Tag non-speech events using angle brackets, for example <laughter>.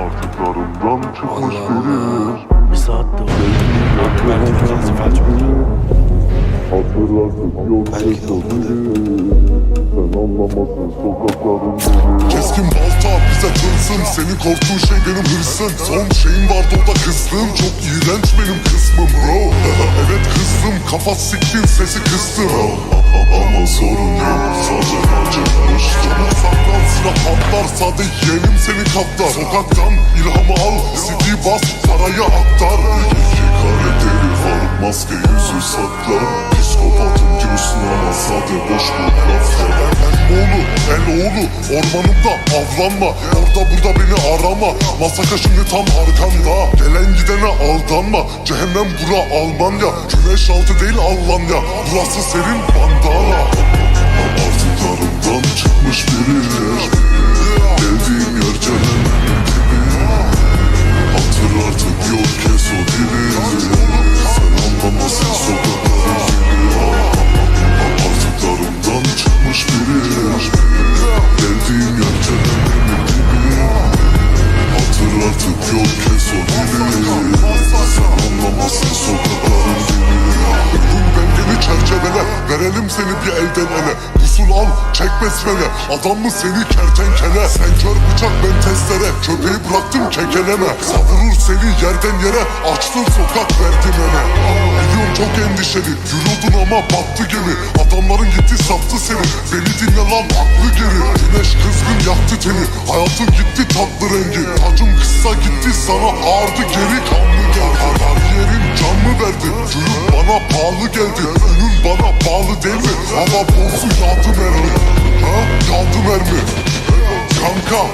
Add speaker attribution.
Speaker 1: Artıklarımdan çıkmış
Speaker 2: Allah Allah.
Speaker 1: biri
Speaker 2: Bir saat de.
Speaker 1: Hatırlarsın yol
Speaker 2: olmadı.
Speaker 1: Sen anlamazsın sokakların
Speaker 3: Keskin balta bize tılsım Senin korktuğun şey benim hırsım. Son şeyim vardı o da kızdım Çok iğrenç benim kısmım bro. <laughs> Evet kızdım kafa siktin sesi kıstım. Ama sorun yok. Sadece acımış Sade yeğenim seni kaplar Sokaktan ilhamı al. CD bas parayı aktar İki karakteri var maske yüzü saklar Psikopatım diyorsun ama sade boş bu laflar El oğlu, el oğlu. Ormanımda avlanma. Orada burada beni arama. Masaka şimdi tam arkanda Gelen gidene aldanma. Cehennem bura Almanya. Güneş altı değil Almanya. Burası serin bandana. Artıklarımdan çıkmış biri Verelim seni bir elden ele Usul al çek besmele. Adam mı seni kertenkele? Sen kör bıçak ben testere. Köpeği bıraktım kekeleme. Savurur seni yerden yere. Açtın sokak verdin ele Biliyorum çok endişeli. Yürüdün ama battı gemi. Adamların gitti sattı seni. Beni dinle lan aklı geri. Güneş kızgın yaktı teni. Hayatın gitti tatlı rengi. Tacım kısa gitti sana ağırdı geri. Kanlı geldi. Kariyerim can mı verdi? Gülüm bana pahalı geldi Bağlı değil mi? Ama bozu yağdı mermi. Ha? Yağdı mermi. Kanka